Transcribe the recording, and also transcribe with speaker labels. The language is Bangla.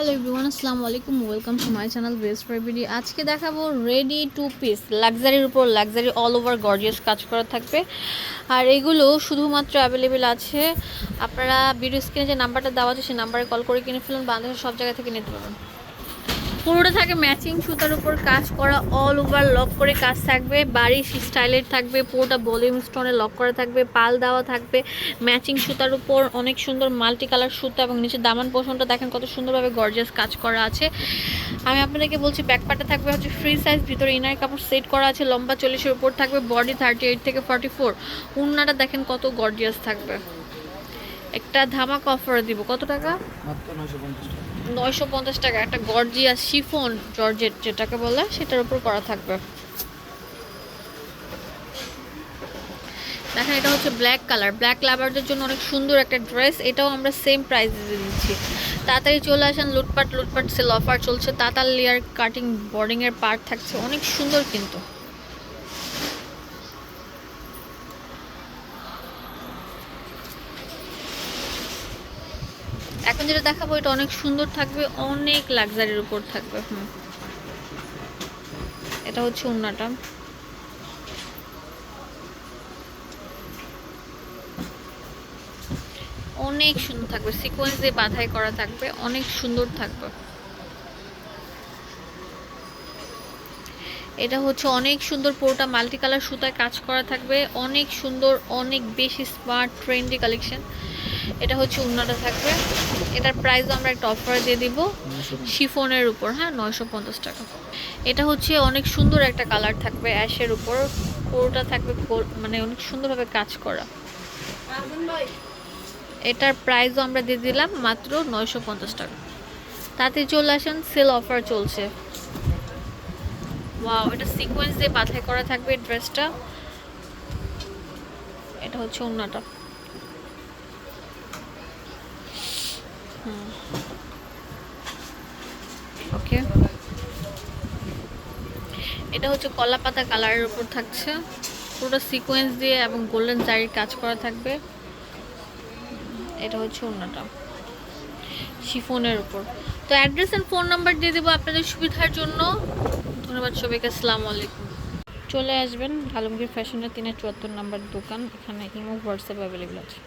Speaker 1: হ্যালো এভরিওয়ান আসসালামু আলাইকুম welcome to my channel best প্রাইভেটি আজকে দেখাবো রেডি টু পিস লাক্সারির উপর লাক্সারি অল ওভার গর্জিয়াস কাজ করা থাকবে। আর এগুলো শুধুমাত্র অ্যাভেলেবেল আছে। আপনারা ভিডিও স্ক্রিনে যে নাম্বারটা দেওয়া আছে, সেই নাম্বারে কল করে কিনে ফেলুন, বাংলাদেশের সব জায়গা থেকে নিতে পারবেন। পুরোটা থাকে ম্যাচিং সুতার উপর কাজ করা অল ওভার লক করে কাজ থাকবে বাড়ি স্টাইলের থাকবে, পুরোটা ভলিউম স্টোনে লক করা থাকবে, পাল দেওয়া থাকবে ম্যাচিং সুতার উপর অনেক সুন্দর মাল্টি কালার সুতা এবং নিচে দামান পোষণটা দেখেন কত সুন্দরভাবে গর্জিয়াস কাজ করা আছে। আমি আপনাদেরকে বলছি ব্যাকপাটা থাকবে হচ্ছে ফ্রি সাইজ ভিতরে ইনার কাপড় সেট করা আছে, লম্বা চল্লিশের উপর থাকবে বডি থার্টি এইট থেকে ফর্টি ফোর উন্নাটা দেখেন কত গর্জিয়াস থাকবে। একটা ধামাক অফার দিব, কত টাকা?
Speaker 2: পঞ্চাশ টাকা।
Speaker 1: নয়শো পঞ্চাশ টাকা, একটা গর্জিয়াস শিফন জর্জেট যেটাকে বলে, সেটার উপর করা থাকবে। দেখেন, এটা হচ্ছে ব্ল্যাক কালার ব্ল্যাক লাভারদের জন্য অনেক সুন্দর একটা ড্রেস এটাও আমরা সেম প্রাইসে দিচ্ছি। তাড়াতাড়ি চলে আসেন, লুটপাট লুটপাট সেল অফার চলছে। তাতাল লেয়ার কাটিং বোর্ডিংয়ের পার্ট থাকছে। অনেক সুন্দর কিন্তু। এখন যেটা দেখাবো, এটা অনেক সুন্দর থাকবে, অনেক লাক্সারির উপর থাকবে, হুম। এটা হচ্ছে উন্নাটা। অনেক সুন্দর থাকবে সিকোয়েন্স দিয়ে বাধাই করা থাকবে, অনেক সুন্দর থাকবে। এটা হচ্ছে অনেক সুন্দর পুরোটা মাল্টি কালার সুতায় কাজ করা থাকবে। অনেক সুন্দর অনেক বেশি স্মার্ট ট্রেন্ডি কালেকশন এটা হচ্ছে উন্নাটা থাকবে। এটার প্রাইসও আমরা একটা অফার দিয়ে দিব। শিফনের উপর হ্যাঁ নয়শো পঞ্চাশ টাকা। এটা হচ্ছে অনেক সুন্দর একটা কালার থাকবে অ্যাশের উপর। পুরোটা থাকবে মানে অনেক সুন্দরভাবে কাজ করা। এটার প্রাইসও আমরা দিয়ে দিলাম মাত্র নয়শো পঞ্চাশ টাকা। তাতে চলে আসেন সেল অফার চলছে। ওয়াও এটা সিকোয়েন্স দিয়ে বাছাই করা থাকবে ড্রেসটা এটা হচ্ছে অন্যটা ওকে এটা হচ্ছে কলা পাতা কালারের উপর থাকছে। পুরোটা সিকোয়েন্স দিয়ে এবং গোল্ডেন জারির কাজ করা থাকবে। এটা হচ্ছে অন্যটা শিফনের উপর। তো অ্যাড্রেস অ্যান্ড ফোন নাম্বার দিয়ে দেবো আপনাদের সুবিধার জন্য। ধন্যবাদ সবাইকে, আসসালামু আলাইকুম। চলে আসবেন আলমগীর ফ্যাশনের তিনের চুয়াত্তর নাম্বার দোকান, এখানে ইমো হোয়াটসঅ্যাপ অ্যাভেলেবেল আছে।